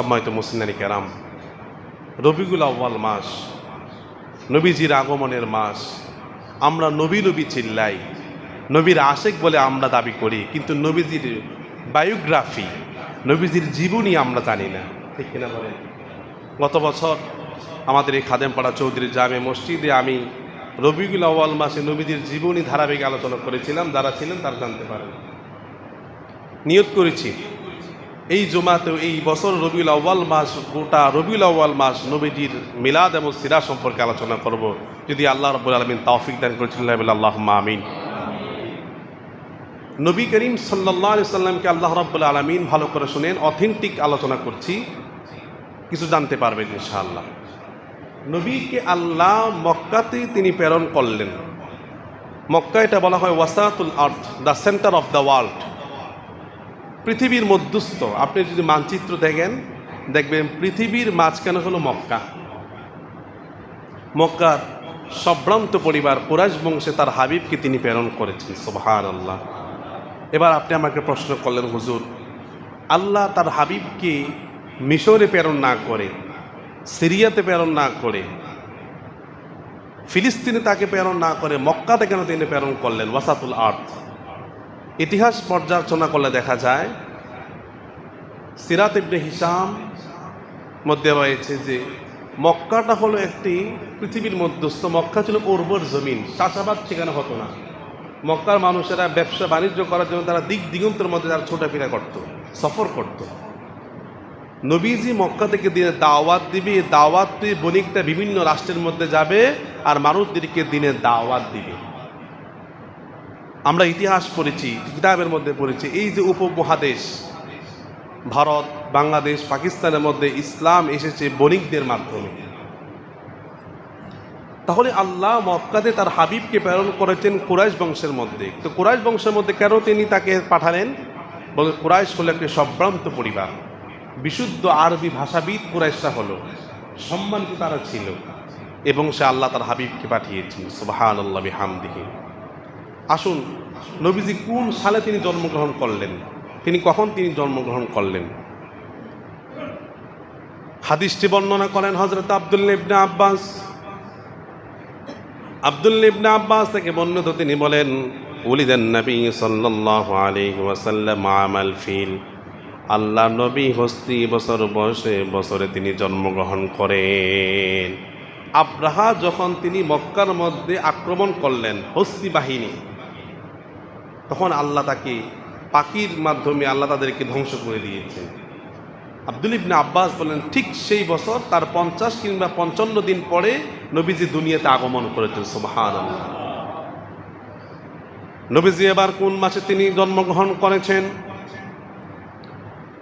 সম্মানিত মুসলিনানি কেরাম। রবিগুল আউ্বাল মাস, নবীজির আগমনের মাস, আমরা নবী নবী চিল্লাই, নবীর আশেক বলে আমরা দাবি করি, কিন্তু নবীজির বায়োগ্রাফি, নবীজির জীবনী আমরা জানি না। ঠিক কিনা বলেন? গত বছর আমাদের এই খাদেমপাড়া চৌধুরী জামে মসজিদে আমি রবিগুল আউ্বাল মাসে নবীজির জীবনী ধারাবাহিক আলোচনা করেছিলাম, যারা ছিলেন তারা জানতে পারেন। নিয়োগ করেছি। এই জমাতেও এই বছর রবিউল আউ্বাল মাস, গোটা রবিউল আউ্বাল মাস নবীজির মিলাদ এবং সিরা সম্পর্কে আলোচনা করব। যদি আল্লাহ রবুল আলমিন তৌফিক দান করেছিলেন আল্লাহ আমিন। নবী করিম সাল্লাহ সাল্লামকে আল্লাহ রব্বুল আলমিন ভালো করে শুনেন, অথেন্টিক আলোচনা করছি। কিছু জানতে পারবেন ইনশাআল্লাহ। নবীকে আল্লাহ মক্কাতে তিনি প্রেরণ করলেন। মক্কা এটা বলা হয় ওয়াসাতুল earth, the centre of the world. পৃথিবীর মধ্যস্থ। আপনি যদি মানচিত্র দেখেন, দেখবেন পৃথিবীর মাঝখানে হলো মক্কা। মক্কার সম্ভ্রান্ত পরিবার কুরাইশ বংশে তার হাবিবকে তিনি প্রেরণ করেছেন সোভার আল্লাহ এবার আপনি আমাকে প্রশ্ন করলেন, হুজুর, আল্লাহ তার হাবিবকে মিশরে প্রেরণ না করে, সিরিয়াতে প্রেরণ না করে, ফিলিস্তিনে তাকে প্রেরণ না করে, মক্কাতে কেন তিনি প্রেরণ করলেন? ওয়াসাতুল আর্থ। ইতিহাস পর্যালোচনা করলে দেখা যায়, সিরাত ইবনে হিসাম মধ্যে রয়েছে যে, মক্কাটা হলো একটি পৃথিবীর মধ্যস্থ, মক্কা ছিল উর্বর জমিন, চাষাবাদ সেখানে হতো না। মক্কার মানুষেরা ব্যবসা বাণিজ্য করার জন্য তারা দিক দিগন্তের মধ্যে তারা ছোটাফেরা করত, সফর করত। নবীজি মক্কা থেকে দিনে দাওয়াত দিবে দাওয়াত দিয়ে বণিকটা বিভিন্ন রাষ্ট্রের মধ্যে যাবে আর মানুষদেরকে দিনে দাওয়াত দিবে। আমরা ইতিহাস পড়েছি, কিতাবের মধ্যে পড়েছি, এই যে উপমহাদেশ, ভারত, বাংলাদেশ, পাকিস্তানের মধ্যে ইসলাম এসেছে বণিকদের মাধ্যমে। তাহলে আল্লাহ মক্কাতে তার হাবিবকে প্রেরণ করেছেন কুরাইশ বংশের মধ্যে। তো কুরাইশ বংশের মধ্যে কেন তিনি তাকে পাঠালেন? বলে কুরাইশ হলো একটি সম্ভ্রান্ত পরিবার। বিশুদ্ধ আরবি ভাষাবিদ কুরাইশরা হলো, সম্মানিত তারা ছিল। এবং সে আল্লাহ তার হাবিবকে পাঠিয়েছেন সুবাহান আল্লাহ আসুন, নবীজি কোন সালে তিনি জন্মগ্রহণ করলেন? তিনি কখন তিনি জন্মগ্রহণ করলেন? হাদিসটি বর্ণনা করেন হজরত আবদুল্লা ইবনে আব্বাস। আবদুল্লা ইবনে আব্বাস থেকে বর্ণিত তিনি বলেন, উলিদান নবী সাল্লাল্লাহু আলাইহি ওয়াসাল্লাম আমাল ফিল। আল্লাহ নবী হস্তি বছর বয়সে বছরে তিনি জন্মগ্রহণ করেন। আব্রাহা যখন তিনি মক্কার মধ্যে আক্রমণ করলেন, হস্তি বাহিনী তখন আল্লাহ তাকে পাখির মাধ্যমে আল্লাহ তাদেরকে ধ্বংস করে দিয়েছেন। আব্দুল ইবনে আব্বাস বলেন, ঠিক সেই বছর, তার পঞ্চাশ কিংবা পঞ্চান্ন দিন পরে নবীজি দুনিয়াতে আগমন করেছেন সোহান নবীজি এবার কোন মাসে তিনি জন্মগ্রহণ করেছেন?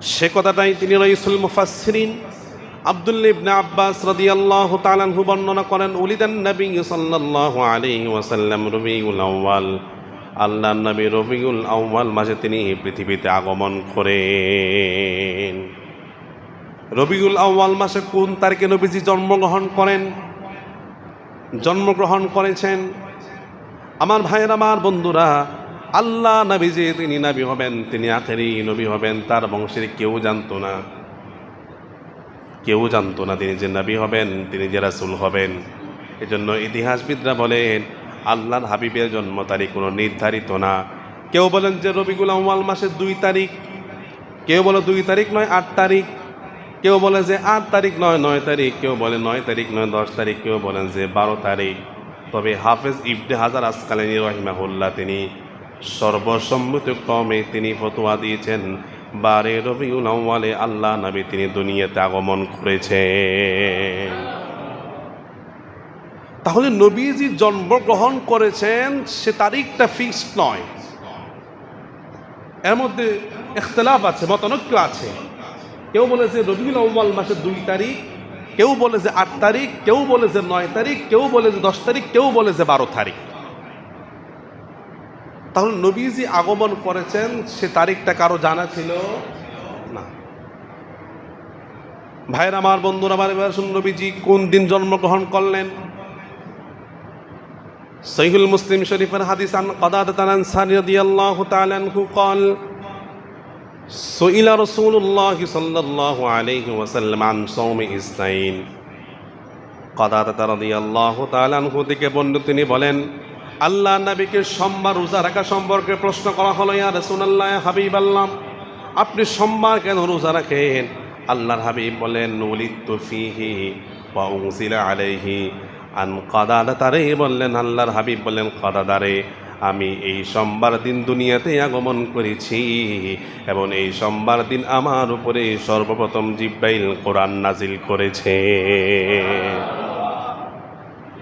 সে কথাটাই তিনি রইসুল মুফাসসিরিন আব্দুল্লা ইবনে আব্বাস রাদিয়াল্লাহু তাআলা বর্ণনা করেন, উলিদান নবী সাল্লাল্লাহু আলাইহি ওয়াসাল্লাম রবিউল আউয়াল। আল্লাহ নবী রবিউল আউ্বাল মাসে তিনি পৃথিবীতে আগমন করেন। রবিউল আউ্বাল মাসে কোন তারিখে নবীজি জন্মগ্রহণ করেন? জন্মগ্রহণ করেছেন? আমার ভাইয়ের, আমার বন্ধুরা, আল্লাহ নবী যে তিনি নবী হবেন, তিনি আখেরি নবী হবেন, তার বংশের কেউ জানতো না। কেউ জানতো না তিনি যে নবী হবেন, তিনি যে রাসুল হবেন। এজন্য ইতিহাসবিদরা বলেন আল্লাহর হাবিবের জন্ম তারিখ কোনো নির্ধারিত না। কেউ বলেন যে রবিগুল আউ্বাল মাসের দুই তারিখ। কেউ বলে দুই তারিখ নয়, আট তারিখ। কেউ বলে যে আট তারিখ নয় নয় তারিখ। কেউ বলে নয় তারিখ নয়, দশ তারিখ। কেউ বলেন যে বারো তারিখ। তবে হাফেজ ইবনে হাজার আসকালানি রহিমাহুল্লাহ তিনি সর্বসম্মতিক্রমে তিনি ফতোয়া দিয়েছেন, বারে রবিউল আউ্বালে আল্লাহ নবী তিনি দুনিয়াতে আগমন করেছেন। তাহলে নবীজি জন্মগ্রহণ করেছেন, সে তারিখটা ফিক্সড নয়। এর মধ্যে ইখতলাফ আছে, মতানৈক্য আছে। কেউ বলে যে রবিউল আউ্বাল মাসের দুই তারিখ, কেউ বলে যে আট তারিখ, কেউ বলে যে নয় তারিখ, কেউ বলে যে দশ তারিখ, কেউ বলে যে বারো তারিখ। তাহলে নবীজি আগমন করেছেন, সে তারিখটা কারও জানা ছিল? না। ভাইয়ের, আমার বন্ধুরা, আমার শুন নবীজি, কোন দিন জন্মগ্রহণ করলেন? সহিহুল মুসলিম শরীফের হাদিস আন কদাদ তান আনসারি রাদিয়াল্লাহু তাআলা আনহু ক্বাল, সুইলা রাসূলুল্লাহি সাল্লাল্লাহু আলাইহি ওয়াসাল্লাম আন সাওমি ইসনাইন। কদাদ তা রাদিয়াল্লাহু তাআলা আনহু থেকে বন্ধু তিনি বলেন, আল্লাহ নবীকে সোমবার রোজা রাখা সম্পর্কে প্রশ্ন করা হলো, ইয়া রাসূলুল্লাহ হাবিবাল্লাহ আপনি সোমবার কেন রোজা রাখেন? আল্লাহর হাবিব বলেন নলিত ফিহি ওয়া বা আলাইহি আন কাদাদাতারে বললেন, আল্লাহর হাবিব বললেন, কাদাদারে, আমি এই সোমবার দিন দুনিয়াতে আগমন করেছি এবং এই সোমবার দিন আমার উপরে সর্বপ্রথম জিব্বাইল কোরআন নাজিল করেছে।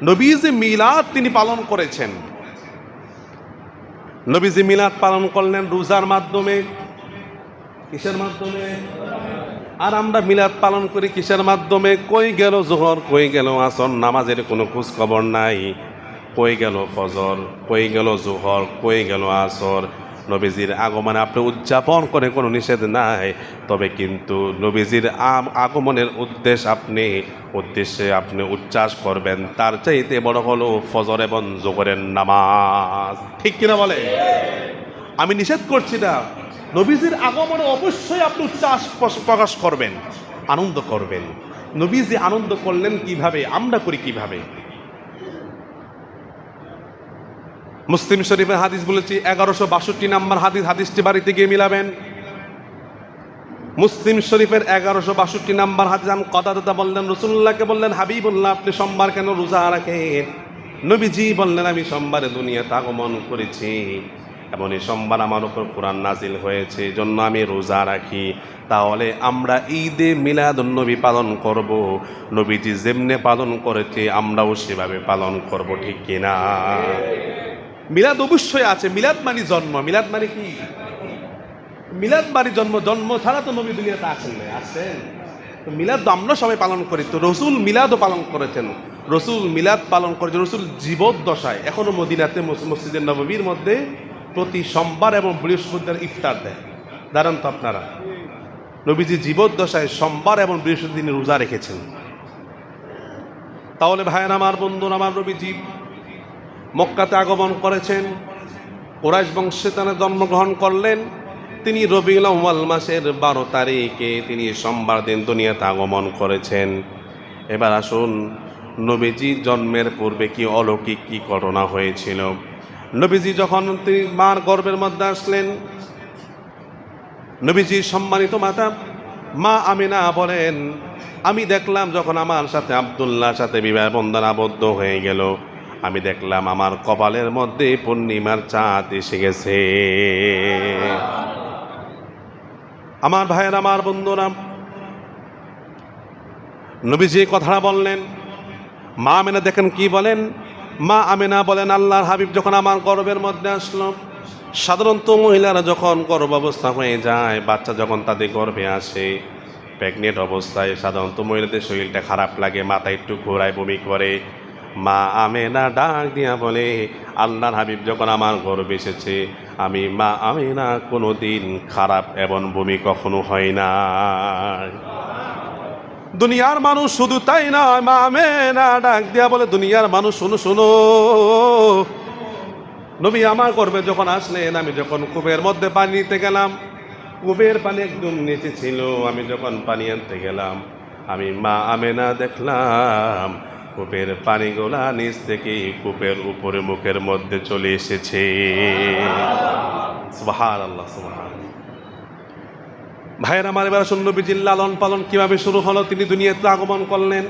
নবীজি মিলাদ তিনি পালন করেছেন। নবীজি মিলাদ পালন করলেন রোজার মাধ্যমে, কিসের মাধ্যমে? আর আমরা মিলাদ পালন করি কিসের মাধ্যমে? কই গেল জোহর, কই গেল আসন নামাজের কোনো খোঁজ খবর নাই। কই গেল ফজর, কই গেল জোহর, কই গেল আসর? নবীজির আগমনে আপনি উদযাপন করে কোনো নিষেধ নাই। তবে কিন্তু নবীজির আগমনের উদ্দেশ্য আপনি, উদ্দেশ্যে আপনি উচ্চাস করবেন। তার চাইতে বড় হলো ফজর এবং জোহরের নামাজ। ঠিক কিনা বলে? আমি নিষেধ করছি না। নবীজির আগমনে অবশ্যই আপনি উচ্চাস প্রকাশ করবেন, আনন্দ করবেন। নবীজি আনন্দ করলেন কীভাবে, আমরা করি কীভাবে? মুসলিম শরীফের হাদিস বলেছি, এগারোশো বাষট্টি নাম্বার হাদিস, হাদিসটি বাড়িতে গিয়ে মিলাবেন। মুসলিম শরীফের এগারোশো বাষট্টি নাম্বার হাদিস আমি কথা দাদা বললেন রসুল্লাহকে বললেন হাবি হাবিবুল্লাহ, আপনি সোমবার কেন রোজা রাখেন? নবীজি বললেন, আমি সোমবারে দুনিয়াতে আগমন করেছি। এবং এই সোমবার আমার উপর কোরআন নাজিল হয়েছে জন্য আমি রোজা রাখি। তাহলে আমরা ঈদে মিলাদ নবী পালন করব। নবীজি যেমনে পালন করেছে, আমরাও সেভাবে পালন করব, ঠিক কিনা মিলাদ অবশ্যই আছে। মিলাদ মানে জন্ম। মিলাদ মানে কি? মিলাদ মানে জন্ম। জন্ম ছাড়া তো নবী দুনিয়াতে আসেন নাই। আসেন। তো মিলাদ তো আমরা সবাই পালন করি। তো রসুল মিলাদও পালন করেছেন। রসুল মিলাদ পালন করেছেন। রসুল জীবদ্দশায়। এখনও মদিনাতে মসজিদের নববীর মধ্যে প্রতি সোমবার এবং বৃহস্পতিবার ইফতার দেয়। দাঁড়ান তো আপনারা। নবীজি জীবদ্দশায় সোমবার এবং বৃহস্পতি দিনে রোজা রেখেছেন। তাহলে ভাইয়ের আমার বন্ধুর, আমার নবীজি মক্কাতে আগমন করেছেন, কোরাইশ বংশে তারা জন্মগ্রহণ করলেন। তিনি রবিউল আউয়াল মাসের বারো তারিখে তিনি সোমবার দিন দুনিয়াতে আগমন করেছেন। এবার আসুন, নবীজি জন্মের পূর্বে কি অলৌকিক কি ঘটনা হয়েছিল? নবীজি যখন তিনি মার গর্বের মধ্যে আসলেন নবীজি সম্মানিত মাতা, মা আমিনা বলেন, আমি দেখলাম যখন আমার সাথে আবদুল্লাহর সাথে বিবাহ বন্ধন আবদ্ধ হয়ে গেল, আমি দেখলাম আমার কপালের মধ্যে পূর্ণিমার চাঁদ এসে গেছে। আমার ভাইয়ের, আমার বন্ধুরা, নবীজি কথাটা বললেন, মা আমেনা দেখেন কি বলেন মা আমেনা বলেন, আল্লাহর হাবিব যখন আমার গর্বের মধ্যে আসলো, সাধারণত মহিলারা যখন গর্ভাবস্থা হয়ে যায়, বাচ্চা যখন তাদের গর্ভে আসে প্রেগনেন্ট অবস্থায় সাধারণত মহিলাদের শরীরটা খারাপ লাগে, মাথা একটু ঘোরায়, বমি করে। মা আমেনা ডাক দিয়া বলে, আল্লাহর হাবিব যখন আমার গর্বে এসেছে, আমি মা আমেনা কোনো দিন খারাপ এবং বমি কখনো হয় না দুনিয়ার মানুষ শুধু তাই নয়, মা আমেনা ডাক দিয়া বলে, দুনিয়ার মানুষ, শুনো শুনো। নবী আমার করবে যখন আসলেন, আমি যখন কূপের মধ্যে পানি নিতে গেলাম কূপের পানি একদম নিচে ছিল, আমি যখন পানি আনতে গেলাম, আমি মা আমেনা দেখলাম কূপের পানিগুলা নিচ থেকে কূপের উপরে মুখের মধ্যে চলে এসেছে। সুবহান আল্লাহ সুবহান ভাইয়ের, আমার এবার শূন্য বিজির লালন পালন কীভাবে শুরু হলো? তিনি দুনিয়াতে আগমন করলেন।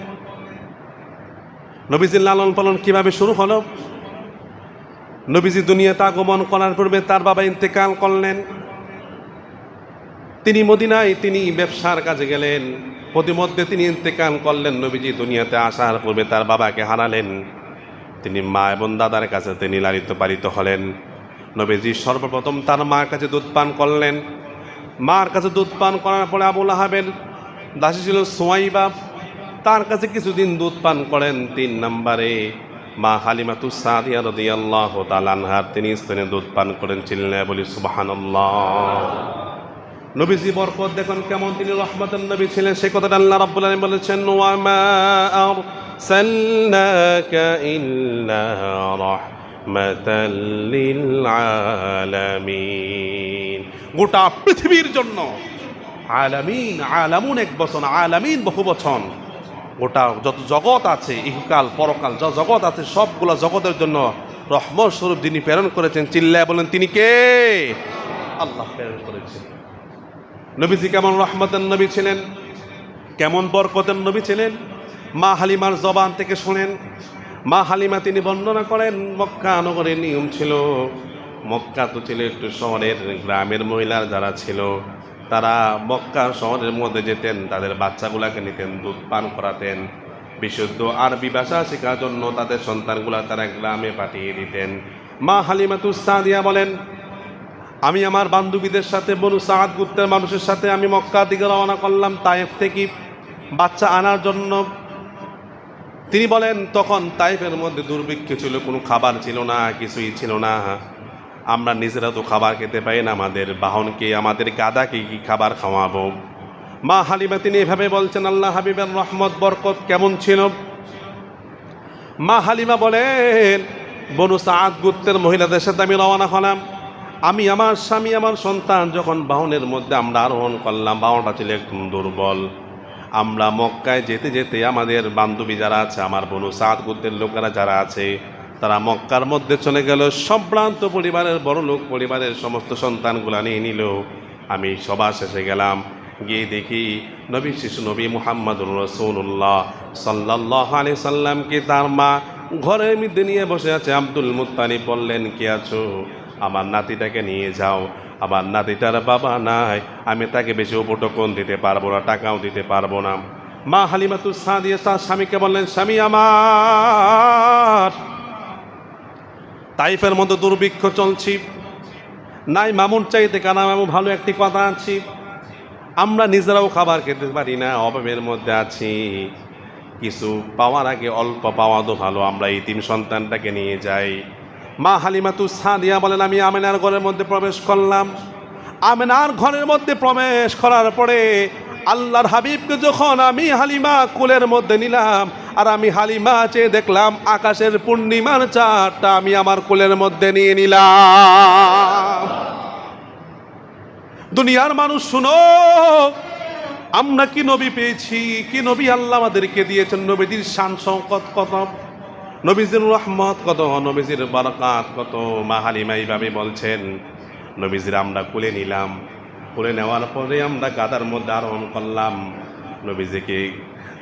নবীজির লালন পালন কীভাবে শুরু হলো? নবীজি দুনিয়াতে আগমন করার পূর্বে তার বাবা ইন্তেকাল করলেন। তিনি মদিনায় তিনি ব্যবসার কাজে গেলেন। প্রতিমধ্যে তিনি ইন্তেকাল করলেন। নবীজি দুনিয়াতে আসার পূর্বে তার বাবাকে হারালেন। তিনি মা এবং দাদার কাছে তিনি লালিত পালিত হলেন। নবীজি সর্বপ্রথম তার মার কাছে দুধ পান করলেন। মার কাছে দুধ পান করার পরে আবুল আহাবের দাসী ছিল সোয়াইবা। তার কাছে কিছুদিন দুধ পান করেন তিন নম্বরে। মা হালিমাতু সাদিয়া রদিয়াল্লাহ তালানহার তিনি স্থানে দুধ পান করেন ছিলেন বলি সুবাহান্লাহ নবীজি বরকত দেখুন কেমন তিনি রহমতের নবী ছিলেন। সে কথাটা আল্লাহ রাব্বুল বলেছেন ওয়ামা আরসালনাকা ইল্লা রাহমাতাল লিল আলামিন। গোটা পৃথিবীর জন্য। আলামিন, আলামুন এক বচন, আলামিন বহু বচন। গোটা যত জগৎ আছে, ইহকাল, পরকাল, যত জগৎ আছে, সবগুলো জগতের জন্য রহমত স্বরূপ যিনি প্রেরণ করেছেন, চিল্লায় বলেন, তিনি কে? আল্লাহ প্রেরণ করেছেন। নবীজি কেমন রহমতের নবী ছিলেন? কেমন বরকতের নবী ছিলেন? মা হালিমার জবান থেকে শোনেন। মা হালিমা তিনি বর্ণনা করেন, মক্কা নগরের নিয়ম ছিল মক্কা তো ছিল একটু শহরের গ্রামের মহিলার যারা ছিল, তারা মক্কা শহরের মধ্যে যেতেন, তাদের বাচ্চাগুলাকে নিতেন, দুধ পান করাতেন, বিশুদ্ধ আরবি ভাষা শেখার জন্য তাদের সন্তানগুলা তারা গ্রামে পাঠিয়ে দিতেন। মা হালিমাতুস সাদিয়া বলেন, আমি আমার বান্ধবীদের সাথে, বনু সাদ গুপ্তের মানুষের সাথে আমি মক্কা দিকে রওনা করলাম তায়েফ থেকে বাচ্চা আনার জন্য। তিনি বলেন, তখন তাইফের মধ্যে দুর্ভিক্ষ ছিল, কোনো খাবার ছিল না, কিছুই ছিল না। আমরা নিজেরা তো খাবার খেতে পাই না আমাদের বাহনকে, আমাদের গাদাকে কি খাবার খাওয়াবো? মা হালিমা তিনি এভাবে বলছেন, আল্লাহ হাবিবের রহমত, বরকত কেমন ছিল? মা হালিমা বলেন, বনু সাদ গুত্তের মহিলাদের সাথে আমি রওনা হলাম। আমি আমার স্বামী, আমার সন্তান, যখন বাহনের মধ্যে আমরা আরোহণ করলাম, বাহনটা ছিল একটু দুর্বল। আমরা মক্কায় যেতে যেতে আমাদের বান্ধবী যারা আছে, আমার বনু সাদ গুত্তের লোকেরা যারা আছে তারা মক্কার মধ্যে চলে গেল। সম্ভ্রান্ত পরিবারের, বড় লোক পরিবারের সমস্ত সন্তানগুলা নিয়ে নিল। আমি সবার শেষে গেলাম। গিয়ে দেখি নবী শিশু নবী মুহাম্মদুর রসুল্লাহ সাল্লাহ আলি সাল্লামকে তার মা ঘরের মধ্যে নিয়ে বসে আছে। আব্দুল মুত্তালিব বললেন, কে আছো? আমার নাতিটাকে নিয়ে যাও। আমার নাতিটার বাবা নাই। আমি তাকে বেশি উপটকন দিতে পারব না, টাকাও দিতে পারব না। মা হালিমাতু সাদিয়া তার স্বামীকে বললেন, স্বামী আমার তাইফের মধ্যে দুর্ভিক্ষ চলছি। নাই মামুন চাইতে কানা মামু ভালো একটি কথা আছি। আমরা নিজেরাও খাবার খেতে পারি না, অভাবের মধ্যে আছি। কিছু পাওয়ার আগে অল্প পাওয়া তো ভালো, আমরা এই তিন সন্তানটাকে নিয়ে যাই। মা হালিমা হালিমাতু সাদিয়া বলেন, আমি আমেনার ঘরের মধ্যে প্রবেশ করলাম। আমেনার ঘরের মধ্যে প্রবেশ করার পরে আল্লাহর হাবিবকে যখন আমি হালিমা কুলের মধ্যে নিলাম আর আমি হালিমা চেয়ে দেখলাম আকাশের পূর্ণিমার চারটা আমি আমার কুলের মধ্যে নিয়ে নিলাম। দুনিয়ার মানুষ শুনো, আমরা কি নবী পেয়েছি? কি নবী আল্লাহ আমাদেরকে দিয়েছেন? নবীজির শান শওকত কত? নবীজির রহমত কত? নবীজির বরকাত কত? মাহালিমা এইভাবে বলছেন, নবীজির আমরা কুলে নিলাম। কুলে নেওয়ার পরে আমরা গাদার মধ্যে আরোহণ করলাম। নবীজিকে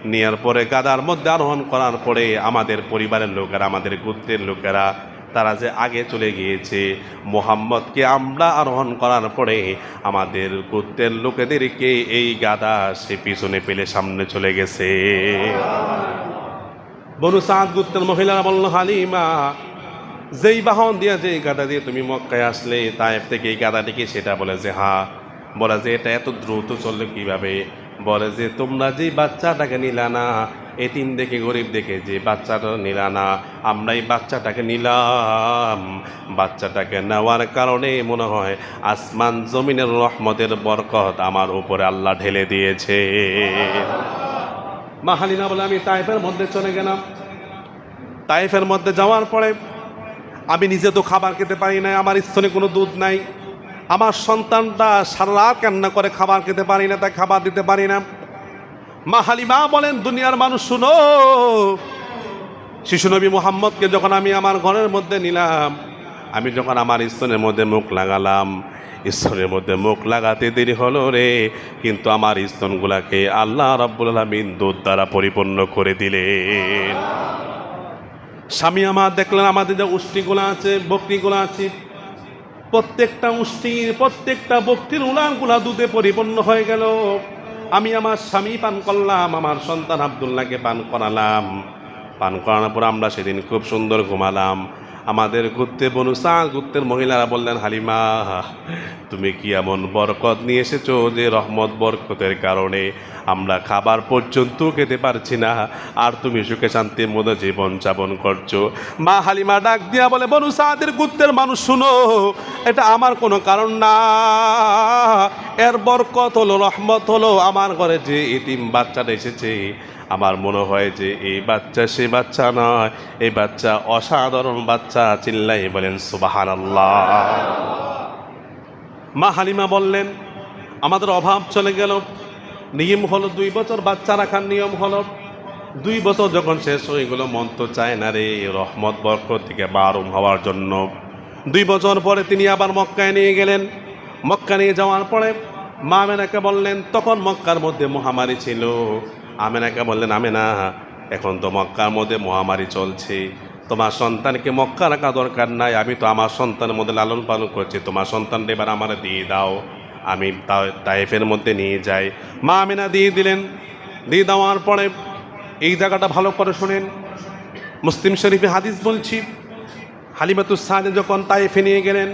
নেওয়ার পরে গাদার মধ্যে আরোহণ করার পরে আমাদের পরিবারের লোকেরা, আমাদের গোত্রের লোকেরা, তারা যে আগে চলে গিয়েছে, মোহাম্মদকে আমরা আরোহণ করার পরে আমাদের গোত্রের লোকেদেরকে এই গাদা সে পিছনে পেলে সামনে চলে গেছে। বনু সাদ গুত্তের মহিলারা বলল, হালিমা, যেই বাহন দিয়ে যে গাদা দিয়ে তুমি মক্কায় আসলে তাইফ থেকে এই গাদাটিকে সেটা বলে যে, হা, বলে যে, এটা এত দ্রুত চলল কীভাবে? বলে যে, তোমরা যে বাচ্চাটাকে নিলা না এতিম দেখে গরিব দেখে যে বাচ্চাটা নিলা না আমরা এই বাচ্চাটাকে নিলাম। বাচ্চাটাকে নেওয়ার কারণে মনে হয় আসমান জমিনের রহমতের বরকত আমার উপরে আল্লাহ ঢেলে দিয়েছে। মাহালিনা বলে আমি তাইফের মধ্যে চলে গেলাম। তাইফের মধ্যে যাওয়ার পরে আমি নিজে তো খাবার খেতে পারি না আমার স্তনে কোনো দুধ নাই। আমার সন্তানটা সারা রাত কান্না করে খাবার খেতে পারি না, তাই খাবার দিতে পারি না। মা হালিমা বলেন, দুনিয়ার মানুষ, শুনো। শিশু নবী মোহাম্মদকে যখন আমি আমার ঘরের মধ্যে নিলাম, আমি যখন আমার স্তনের মধ্যে মুখ লাগালাম স্তনের মধ্যে মুখ লাগাতে দেরি হলো রে, কিন্তু আমার স্তনগুলাকে আল্লাহ রাব্বুল আলামিন দুধ দ্বারা পরিপূর্ণ করে দিলেন। স্বামী আমার দেখলেন, আমাদের যে উষ্টিগুলো আছে, বকরিগুলো আছে প্রত্যেকটা মুষ্টির, প্রত্যেকটা বক্তির উলানগুলা দুধে পরিপূর্ণ হয়ে গেল। আমি আমার স্বামী পান করলাম, আমার সন্তান আবদুল্লাহকে পান করালাম। পান করানোর পর আমরা সেদিন খুব সুন্দর ঘুমালাম। আমাদের ঘুরতে বনুসা গুত্তের মহিলারা বললেন, হালিমা, তুমি কি এমন বরকত নিয়ে এসেছ যে রহমত বরকতের কারণে আমরা খাবার পর্যন্ত খেতে পারছি না, আর তুমি সুখে শান্তির মধ্যে জীবন যাপন করছ? মা হালিমা ডাক দিয়া বলে, বনু সাদের গুত্তের মানুষ শুনো, এটা আমার কোনো কারণ না। এর বরকত হলো, রহমত হলো, আমার ঘরে যে এতিম বাচ্চাটা এসেছে আমার মনে হয় যে এই বাচ্চা সে বাচ্চা নয়, এই বাচ্চা অসাধারণ বাচ্চা চিল্লাই বলেন সুবাহান আল্লাহ মা হালিমা বললেন, আমাদের অভাব চলে গেল, নিয়ম হলো দুই বছর বাচ্চা রাখার নিয়ম হলো। দুই বছর যখন শেষ হয়ে গেল মন তো চায় না রে, রহমত, বরকত থেকে বারুম হওয়ার জন্য। দুই বছর পরে তিনি আবার মক্কায় নিয়ে গেলেন। মক্কা নিয়ে যাওয়ার পরে মা আমেনাকে বললেন, তখন মক্কার মধ্যে মহামারী ছিল। আমেনাকে বললেন, আমেনা, এখন তো মক্কার মধ্যে মহামারী চলছে। তোমার সন্তানকে মক্কা রাখা দরকার নাই। আমি তো আমার সন্তানের মধ্যে লালন পালন করছি। তোমার সন্তানটা এবার আমার দিয়ে দাও। আমি তাইফের মধ্যে নিয়ে যাই। মা আমিনা দিয়ে দিলেন। দিয়ে দেওয়ার পরে এই জায়গাটা ভালো করে শোনেন। মুসলিম শরীফে হাদিস বলছি, হালিমাতুস সাদে যখন তাইফে নিয়ে গেলেন,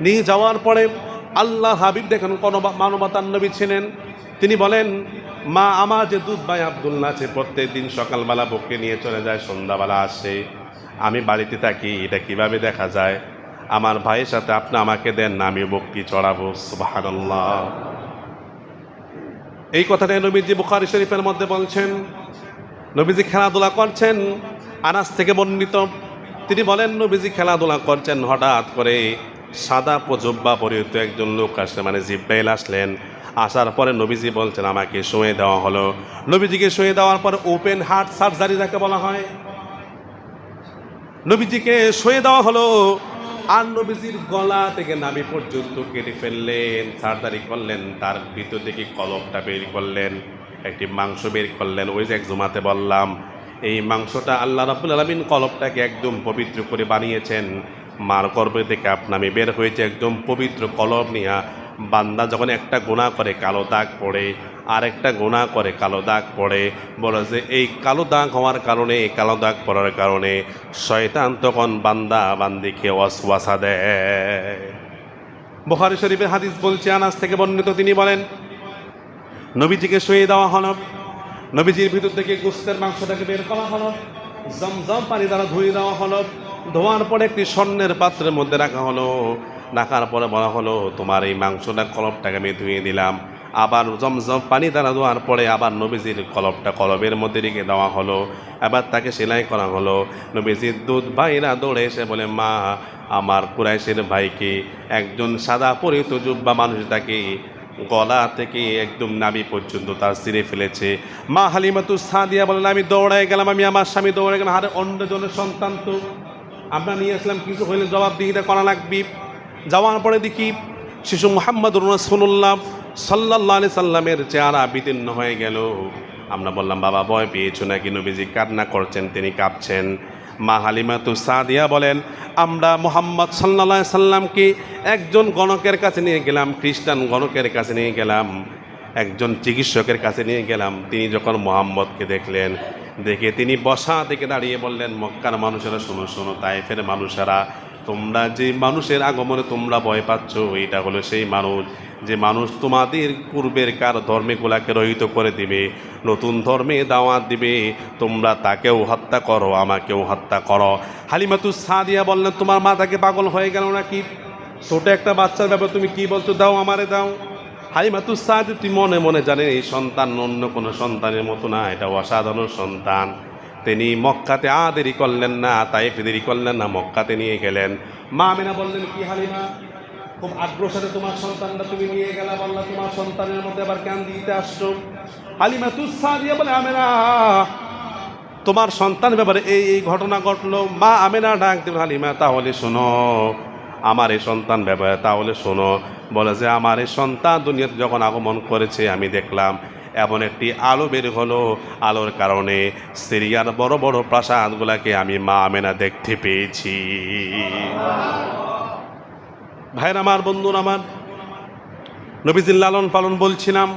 নিয়ে যাওয়ার পরে আল্লাহ হাবিব দেখেন কোন মানবতার নবী ছিলেন। তিনি বলেন মা আমার যে দুধ ভাই আবদুল্লা আছে প্রত্যেক দিন সকালবেলা বকে নিয়ে চলে যায়, সন্ধ্যাবেলা আসে। আমি বাড়িতে থাকি, এটা কীভাবে দেখা যায়? আমার ভাইয়ের সাথে আপনি আমাকে দেন না আমি বকটি চড়াবো, সুবহানাল্লাহ। এই কথাটাই নবীজি বুখারি শরীফের মধ্যে বলছেন, নবীজি খেলাধুলা করছেন, আনাস থেকে বর্ণিত, তিনি বলেন, নবীজি খেলাধুলা করছেন হঠাৎ করে। সাদা পজব্বা পরিহিত একজন লোক আসলে মানে জিব্রাইল আসলেন। আসার পরে নবীজি বলছেন, আমাকে শুয়ে দেওয়া হলো। নবীজিকে শুয়ে দেওয়ার পর ওপেন হার্ট সার্জারি যাকে বলা হয়। নবীজিকে শুয়ে দেওয়া হলো আর নবীজির গলা থেকে নাভি পর্যন্ত কেটে ফেললেন, সার্জারি করলেন, তার ভিতর থেকে কলমটা বের করলেন, একটি মাংস বের করলেন। ওই যে এক জুমাতে বললাম, এই মাংসটা আল্লাহ রাবুল আলমিন কলবটাকে একদম পবিত্র করে বানিয়েছেন। মার গর্ভে থেকে আপনামি বের হয়েছে একদম পবিত্র কলম নিয়া। বান্দা যখন একটা গোনা করে, কালো দাগ পড়ে আর একটা গুণা করে, কালো দাগ পড়ে, বলে যে এই কালো দাগ হওয়ার কারণে, এই কালো দাগ পড়ার কারণে শয়তান তখন বান্দা বান্দিকে ওয়াসওয়াসা দেয়। বুখারী শরীফের হাদিস বলছে, আনাস থেকে বর্ণিত তিনি বলেন, নবীজিকে শুয়ে দেওয়া হলো। নবীজির ভিতর থেকে গোস্তের মাংসটাকে বের করা হলো। জমজম পানি দ্বারা ধুয়ে দেওয়া হলো। ধোয়ার পরে একটি স্বর্ণের পাত্রের মধ্যে রাখা হলো। রাখার পরে বলা হলো, তোমার এই মাংসটা কলপটাকে আমি ধুয়ে দিলাম। আবার জমজম পানি দ্বারা ধোয়ার পরে আবার নবীজির কলপটা কলবের মধ্যে রেখে দেওয়া হলো। আবার তাকে সেলাই করা হলো। নবীজির দুধ ভাইরা দৌড়ে এসে বলে, মা, আমার কুরাইশের ভাইকে একজন সাদা পরিহিত জুব্বা মানুষ তাকে গলা থেকে একদম নাভি পর্যন্ত তার ছিঁড়ে ফেলেছে? মা হালিমাতু সাদিয়া বলেন আমি দৌড়ায় গেলাম, আমি আমার স্বামী দৌড়ে গেলাম। আরে অন্যজনের সন্তান তো আমরা নিয়ে আসলাম কিছু হইলে জবাব দিহিটা করা লাগবি। যাওয়ার পরে দেখি শিশু মোহাম্মদ রসুল্লাহ সাল্লাহ আলি সাল্লামের চেহারা বিতীর্ণ হয়ে গেল। আমরা বললাম, বাবা, ভয় পেয়েছ নাকি নবীজি? কান্না করছেন, তিনি কাঁপছেন। মা হালিমাতু সাদিয়া বলেন, আমরা মোহাম্মদ সাল্লা সাল্লামকে একজন গণকের কাছে নিয়ে গেলাম, খ্রিস্টান গণকের কাছে নিয়ে গেলাম, একজন চিকিৎসকের কাছে নিয়ে গেলাম। তিনি যখন মোহাম্মদকে দেখলেন দেখে তিনি বসা থেকে দাঁড়িয়ে বললেন, মক্কার মানুষেরা শোনো শোনো, তাইফের মানুষেরা, তোমরা যে মানুষের আগমনে তোমরা ভয় পাচ্ছ, এটা হলো সেই মানুষ, যে মানুষ তোমাদের পূর্বের কার ধর্মেগুলাকে রহিত করে দিবে, নতুন ধর্মে দাওয়াত দিবে, তোমরা তাকেও হত্যা করো, আমাকেও হত্যা করো। হালিমাতু সাদিয়া বললেন, তোমার মাথাকে পাগল হয়ে গেল নাকি? ছোট একটা বাচ্চার ব্যাপার তুমি কি বলছো? দাও আমারে, দাও। হালিমাতু সাদি, তুই মনে মনে জানেন এই সন্তান অন্য কোনো সন্তানের মতো না, এটা অসাধারণ সন্তান। তিনি মক্কাতে আ দেরি করলেন না তাইফে দেরি করলেন না, মক্কাতে নিয়ে গেলেন। মা আমিনা বললেন, কি হালিমা, খুব আগ্রহ সাথে তোমার সন্তানটা তুমি নিয়ে গেলা, বললা তোমার সন্তানের মধ্যে আবার কেন দিতে আসছো? হালিমা তুসা দিয়ে বলে, আমেনা, তোমার সন্তান ব্যাপারে এই এই ঘটনা ঘটলো। মা আমেনা ডাক দেব হালিমা, তাহলে শোনো আমার এই সন্তান ব্যাপারে তাহলে শোনো, বলে যে আমার এই সন্তান দুনিয়াতে যখন আগমন করেছে, আমি দেখলাম এমন একটি আলো বের হলো। আলোর কারণে সিরিয়ার বড় বড় প্রাসাদগুলাকে আমি মা আমেনা দেখতে পেয়েছি। ভাইয়ের আমার, বন্ধুর আমার, নবীজির লালন পালন বলছিলাম,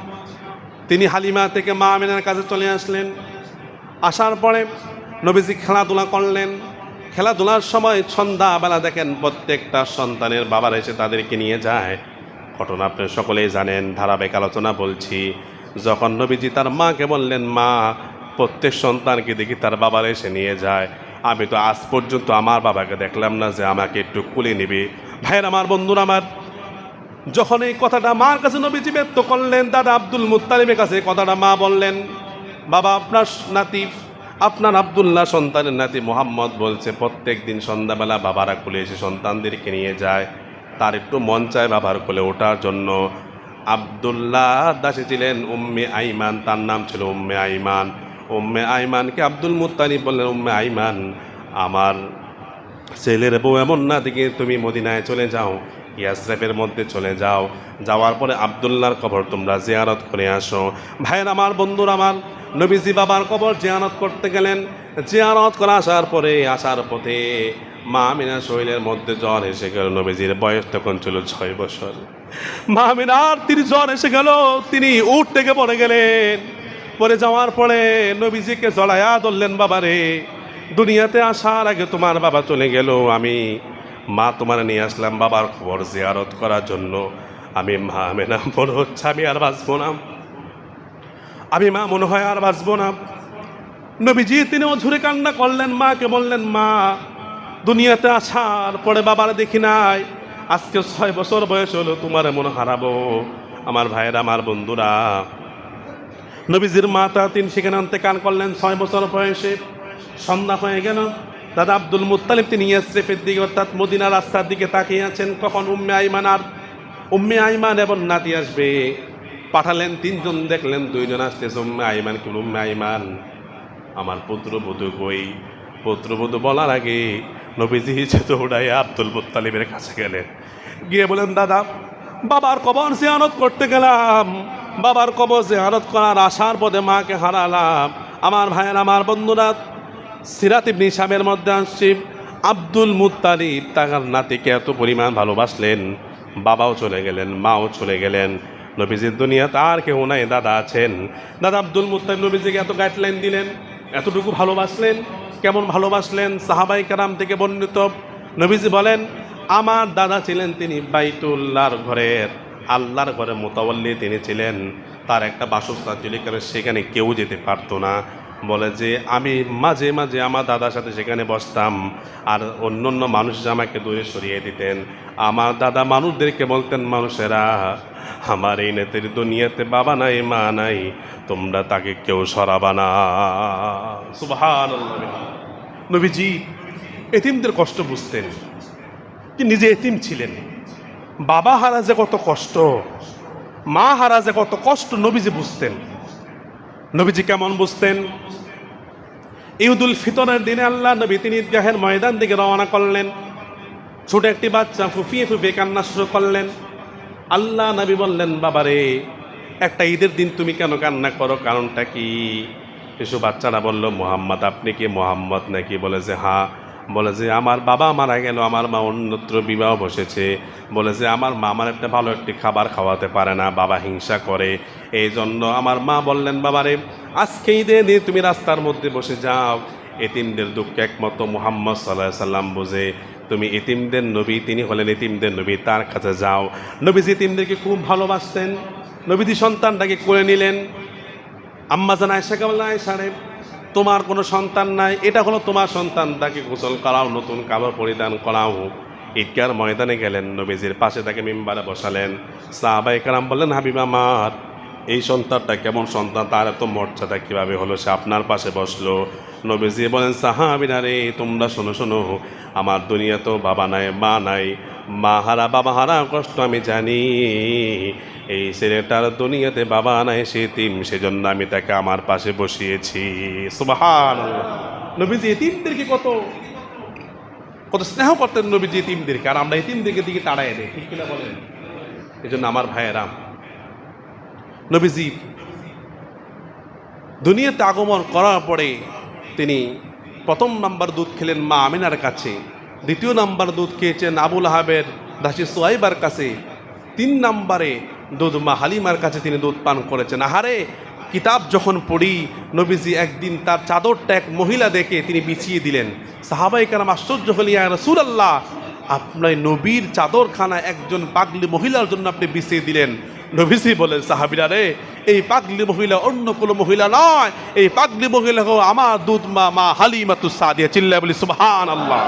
তিনি হালিমা থেকে মা আমিনার কাছে চলে আসলেন। আসার পরে নবীজি খেলাধুলা করলেন। খেলাধুলার সময় সন্ধ্যাবেলা দেখেন প্রত্যেকটা সন্তানের বাবার এসে তাদেরকে নিয়ে যায়। ঘটনা আপনি সকলেই জানেন, ধারাবাহিক আলোচনা বলছি। যখন নবীজি তার মাকে বললেন, মা, প্রত্যেক সন্তানকে দেখি তার বাবার এসে নিয়ে যায়। আমি তো আজ পর্যন্ত আমার বাবাকে দেখলাম না যে আমাকে একটু কুলে নিবে। ভাইয়ের আমার, বন্ধুরা আমার, যখন এই কথাটা মার কাছে নবীজি ব্যক্ত করলেন, দাদা আব্দুল মুত্তালিমের কাছে কথাটা মা বললেন, বাবা, আপনার নাতি আপনার আবদুল্লাহ সন্তানের নাতি মোহাম্মদ বলছে, প্রত্যেক দিন সন্ধ্যাবেলা বাবারা খুলে এসে সন্তানদেরকে নিয়ে যায়। তার একটু মন চায় বাবার কোলে ওঠার জন্য। আবদুল্লাহ দাসী ছিলেন উম্মে আইমান, তার নাম ছিল উম্মে আইমান। উম্মে আইমানকে আব্দুল মুত্তালিব বললেন, উম্মে আইমান, আমার ছেলের বউ এমন না দিকে তুমি মদিনায় চলে যাও। ইয়াসরেফের মধ্যে চলে যাও। যাওয়ার পরে আবদুল্লাহর কবর তোমরা জিয়ারত করে আসো। ভাইয়ের আমার, বন্ধুর আমার, নবীজি বাবার কবর জিয়ারত করতে গেলেন। জিয়ারত করে আসার পরে, আসার পথে মা আমিনার শরীরের মধ্যে জ্বর এসে গেল। নবীজির বয়স তখন ছিল ছয় বছর। মা আমিনার তিনি জ্বর এসে গেল। তিনি উঠ থেকে পড়ে গেলেন। পরে যাওয়ার পরে নবীজিকে জড়ায়া ধরলেন, বাবারে, দুনিয়াতে আসার আগে তোমার বাবা চলে গেল। আমি মা তোমার নিয়ে আসলাম বাবার খবর জিয়ারত করার জন্য। আমি মা মেনা মনে হচ্ছে, আমি আর বাঁচবো না। আমি মা মনে হয় আর বাঁচবো না। নবীজি, তিনি অঝুরে কান্না করলেন, মাকে বললেন, মা, দুনিয়াতে আসার পরে বাবার দেখি নাই। আজকে ছয় বছর বয়স হলো, তোমার মনে হারাবো। আমার ভাইয়েরা, আমার বন্ধুরা। নবীজির মাতা, তিনি সেখানে আনতে কান করলেন, ছয় বছর বয়সে। সন্ধ্যা হয়ে গেল। দাদা আব্দুল মুত্তালিব, তিনি ইয়াসরিফের দিকে, অর্থাৎ মদিনা রাস্তার দিকে তাকিয়ে আছেন। কখন উম্মে আইমান আর উম্মে আইমান এবং নাতি আসবে? পাঠালেন তিনজন, দেখলেন দুইজন আসতেছে, উম্মে আইমান কি উম্মে আইমান। আমার পুত্রবধূ কই? পুত্রবধূ বলার আগে নবীজি তো উড়াই আব্দুল মুত্তালিবের কাছে গেলেন। গিয়ে বলেন, দাদা, বাবার কবর জিয়ারত করতে গেলাম। বাবার কবর জিয়ারত করার আশার পদে মাকে হারালাম। আমার ভাইয়ের, আমার বন্ধুরা সিরাত ইবনে হিসাবের মধ্যে আসছি, আব্দুল মুত্তালিব তার নাতিকে এত পরিমাণ ভালোবাসলেন, বাবাও চলে গেলেন, মাও চলে গেলেন। নবীজির দুনিয়া তার কেউ নাই, দাদা আছেন। দাদা আব্দুল মুত্তালিব নবীজিকে এত গাইডলাইন দিলেন, এতটুকু ভালোবাসলেন, কেমন ভালোবাসলেন? সাহাবাই কারাম থেকে বর্ণিত নবীজি বলেন, আমার দাদা ছিলেন তিনি বাইতুল্লাহর ঘরের, আল্লাহর ঘরের মোতাবল্লি তিনি ছিলেন। তার একটা বাসস্থান ছিল কারণ সেখানে কেউ যেতে পারতো না। বলে যে, আমি মাঝে মাঝে আমার দাদার সাথে সেখানে বসতাম আর অন্য অন্য মানুষ আমাকে দূরে সরিয়ে দিতেন। আমার দাদা মানুষদেরকে বলতেন, মানুষেরা, আমার এই নেতের দুনিয়াতে বাবা নাই, মা নাই, তোমরা তাকে কেউ সরাবা না। সুবহান নবীজি, এতিমদের কষ্ট বুঝতেন। কি নিজে এতিম ছিলেন? বাবা হারা যে কত কষ্ট, মা হারা যে কত কষ্ট নবীজি বুঝতেন। নবীজি কেমন বুঝতেন? ইউদুল ফিতরের দিনে আল্লাহ নবী তিনি ঈদগাহের ময়দান দিকে রওনা করলেন। ছোট একটি বাচ্চা ফুফিয়ে ফুফিয়ে কান্না শুরু করলেন। আল্লাহ নবী বললেন, বাবারে, একটা ঈদের দিন তুমি কেন কান্না করো? কারণটা কি? কিছু বাচ্চারা বলল, মোহাম্মদ, আপনি কি মোহাম্মদ নাকি? বলে যে হ্যাঁ। বলে যে, আমার বাবা মারা গেল, আমার মা অন্যত্র বিবাহ বসেছে। বলে যে, আমার মা আমার একটা ভালো একটি খাবার খাওয়াতে পারে না, বাবা হিংসা করে। এই জন্য আমার মা বললেন, বাবারে আজকে ঈদে দিন তুমি রাস্তার মধ্যে বসে যাও। এতিমদের দুঃখ একমত মুহাম্মদ সাল্লাহ সাল্লাম বুঝে, তুমি এতিমদের নবী, তিনি হলেন এতিমদের নবী, তার কাছে যাও। নবীজি এতিমদেরকে খুব ভালোবাসতেন। নবীজি সন্তানটাকে করে নিলেন। আম্মা জান আয়সা কেমন আয়সারে তোমার কোনো সন্তান নাই, এটা হলো তোমার সন্তান, তাকে গোসল করাও, নতুন কাপড় পরিধান করাও। ঈদগার ময়দানে গেলেন, নবীজির পাশে তাকে মেম্বারে বসালেন। সাহাবাই কালাম বললেন, হাবিব আমার, এই সন্তানটা কেমন সন্তান, তার এত মর্যাদা কীভাবে হলো? সে আপনার পাশে বসল। নবীজি বলেন সাহাবিনা রে, তোমরা শোনো শোনো, আমার দুনিয়া তো বাবা নাই, মা নাই মা হারা বাবা হারা কষ্ট আমি জানি। এই ছেলেটার দুনিয়াতে বাবা নাই, সে তিম সেজন্য আমি তাকে আমার পাশে বসিয়েছি। সুবাহান নবীজি এতিমদেরকে কত কত স্নেহ করতেন নবীজি এতিমদেরকে আর আমরা এতিমদেরকে দিকে তাড়াই দেয় ঠিক কিনা বলেন? এই জন্য আমার ভাইয়েরাম নবীজি দুনিয়াতে আগমন করার পরে তিনি প্রথম নাম্বার দুধ খেলেন মা আমিনার কাছে। দ্বিতীয় নাম্বার দুধ খেয়েছেন আবুল আহাবের দাসী সোয়াইবার কাছে। তিন নাম্বারে দুধ মা হালিমার কাছে তিনি দুধ পান করেছেন। আহারে, কিতাব যখন পড়ি, নবীজি একদিন তার চাদরটা এক মহিলা দেখে তিনি বিছিয়ে দিলেন। সাহাবাই কালাম আশ্চর্য হলিয়া রসুল আল্লাহ আপনার নবীর চাদরখানা একজন পাগলি মহিলার জন্য আপনি বিছিয়ে দিলেন। নবীজি বলেন, সাহাবিরা রে, এই পাগলি মহিলা অন্য কোনো মহিলা নয়। এই পাগলি মহিলা আমার দুধ মা মা হালিমা তু সাদিয়া চিল্লা বলি সুবহান আল্লাহ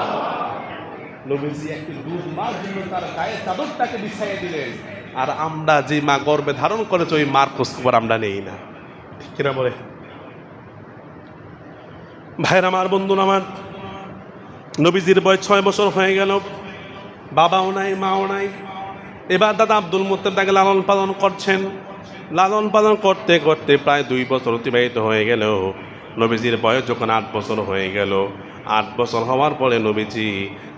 নবীজি একটি দুধ তার গায়ে চাদরটাকে বিছাইয়ে দিলেন। আর আমরা যে মা গর্বে ধারণ করেছে, ওই মার খোঁজখবর আমরা নেই না। ঠিক কিনা বলে? ভাইয়ের আমার বন্ধু আমার নবীজির বয়স ছয় বছর হয়ে গেল। বাবাও নাই, মাও নাই। এবার দাদা আব্দুল মুত্তালিব তাকে লালন পালন করছেন। লালন পালন করতে করতে প্রায় দুই বছর অতিবাহিত হয়ে গেল। নবীজির বয়স যখন আট বছর হয়ে গেল। আট বছর হওয়ার পরে নবীজি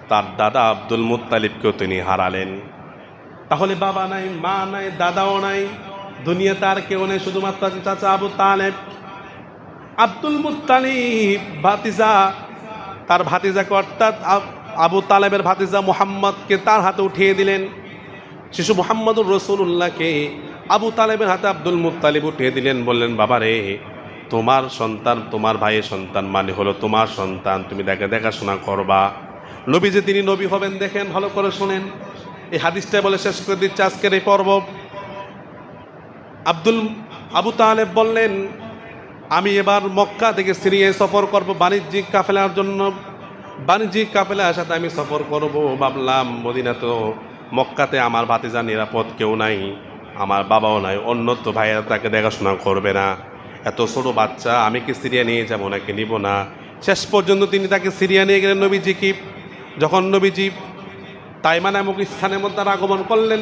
তার দাদা আব্দুল মুত্তালিবকেও তিনি হারালেন। তাহলে বাবা নাই, মা নাই, দাদাও নাই, দুনিয়াতে আর কেউ নেই, শুধুমাত্র চাচা আবু তালেব। আব্দুল মুত্তালিব ভাতিজা, তার ভাতিজাকে অর্থাৎ আবু তালেবের ভাতিজা মুহাম্মদকে তার হাতে উঠিয়ে দিলেন। শিশু মোহাম্মদুর রসুল্লাহকে আবু তালেবের হাতে আব্দুল মুত্তালিব উঠিয়ে দিলেন, বললেন, বাবা রে, তোমার সন্তান, তোমার ভাইয়ের সন্তান মানে হলো তোমার সন্তান, তুমি দেখে দেখাশোনা করবা। নবী যে তিনি নবী হবেন, দেখেন, ভালো করে শোনেন। এই হাদিসটা বলে শেষ করে দিচ্ছে আজকের এই পর্ব। আব্দুল, আবু তালেব বললেন, আমি এবার মক্কা থেকে সিরিয়ায় সফর করব বাণিজ্যিক কাফেলার জন্য। বাণিজ্যিক কাফেলার সাথে আমি সফর করব। ভাবলাম, মদিনা তো মক্কাতে আমার ভাতিজা নিরাপদ কেউ নাই, আমার বাবাও নাই অন্য তো ভাইয়েরা তাকে দেখাশোনা করবে না। এত ছোট বাচ্চা, আমি কি সিরিয়া নিয়ে যাব নাকি নিব না? শেষ পর্যন্ত তিনি তাকে সিরিয়া নিয়ে গেলেন নবীজি কি? যখন নবীজি তাইমা নামক স্থানের মধ্যে তারা আগমন করলেন,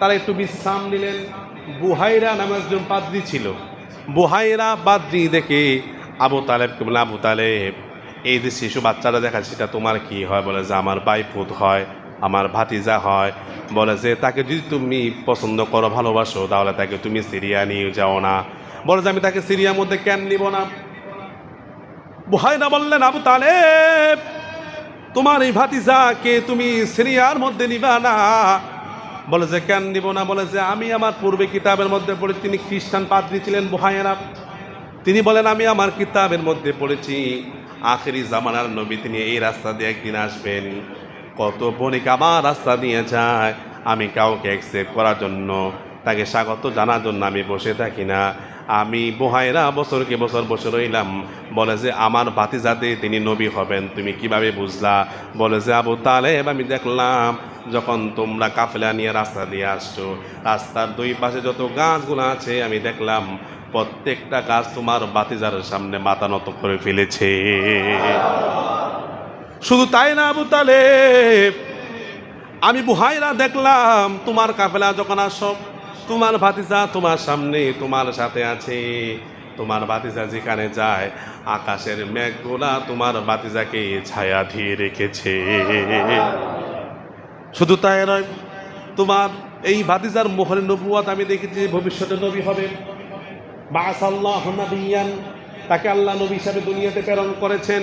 তারা একটু বিশ্রাম নিলেন। বুহাইরা নামে একজন পাদ্রি ছিল। বুহাইরা বাদ্রি দেখে আবু তালেবকে বলে আবু তালেব, এই যে শিশু বাচ্চারা দেখা সেটা তোমার কি হয়? বলে, যে আমার বাইপুত হয়, আমার ভাতিজা হয়। বলে, যে তাকে যদি তুমি পছন্দ করো, ভালোবাসো, তাহলে তাকে তুমি সিরিয়া নিয়ে যাও না। বলে, যে আমি তাকে সিরিয়ার মধ্যে কেন নিব না? বুহাইরা বললেন, আবু তালেব তোমার এই ভাতিজাকে তুমি সিরিয়ার মধ্যে নিবা না। বলে যে, কেন নিব না? বলে যে, আমি আমার পূর্বে কিতাবের মধ্যে পড়ে তিনি খ্রিস্টান পাদ্রী ছিলেন বহায়েরা তিনি বলেন, আমি আমার কিতাবের মধ্যে পড়েছি। আখেরি জামানার নবী তিনি এই রাস্তা দিয়ে একদিন আসবেন। কত বণিক আমার রাস্তা দিয়ে যায়। আমি কাউকে অ্যাকসেপ্ট করার জন্য, তাকে স্বাগত জানার জন্য আমি বসে থাকি না। আমি বোহাইরা বছরকে বছর বসে রইলাম। বলে যে, আমার ভাতিজাতে, তিনি নবী হবেন। তুমি কীভাবে বুঝলা? বলে যে, আবু তালেব, আমি দেখলাম যখন তোমরা কাফেলা নিয়ে রাস্তা দিয়ে আসছো। রাস্তার দুই পাশে যত গাছগুলো আছে, আমি দেখলাম প্রত্যেকটা গাছ তোমার বাতিজার সামনে মাথা নত করে ফেলেছে। শুধু তাই না, আবু তালেব, আমি বুহাইরা দেখলাম তোমার কাফেলা যখন আসো তোমার ভাতিজা তোমার সামনে, তোমার সাথে আছে। তোমার ভাতিজা যেখানে যায়, আকাশের মেঘগুলা তোমার ভাতিজাকে ছায়া দিয়ে রেখেছে। শুধু তাই নয়, তোমার এই ভাতিজার মোহরের নবুয়াত আমি দেখেছি ভবিষ্যতে নবী হবে। তাকে আল্লাহ নবী হিসাবে দুনিয়াতে প্রেরণ করেছেন।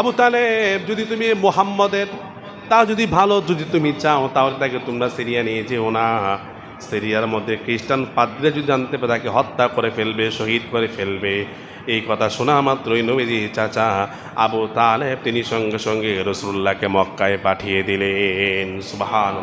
আবু তালেব, যদি তুমি মোহাম্মদের, তা যদি ভালো, যদি তুমি চাও, তাহলে তাকে তোমরা সিরিয়া নিয়ে যেও না। সিরিয়ার মধ্যে খ্রিস্টান পাদ্রে যদি জানতে পারে, তাকে হত্যা করে ফেলবে, শহীদ করে ফেলবে। এই কথা শোনা মাত্রই নবীজি চাচা আবু তালেব তিনি সঙ্গে সঙ্গে রসুল্লাহকে মক্কায় পাঠিয়ে দিলেন। সুবহান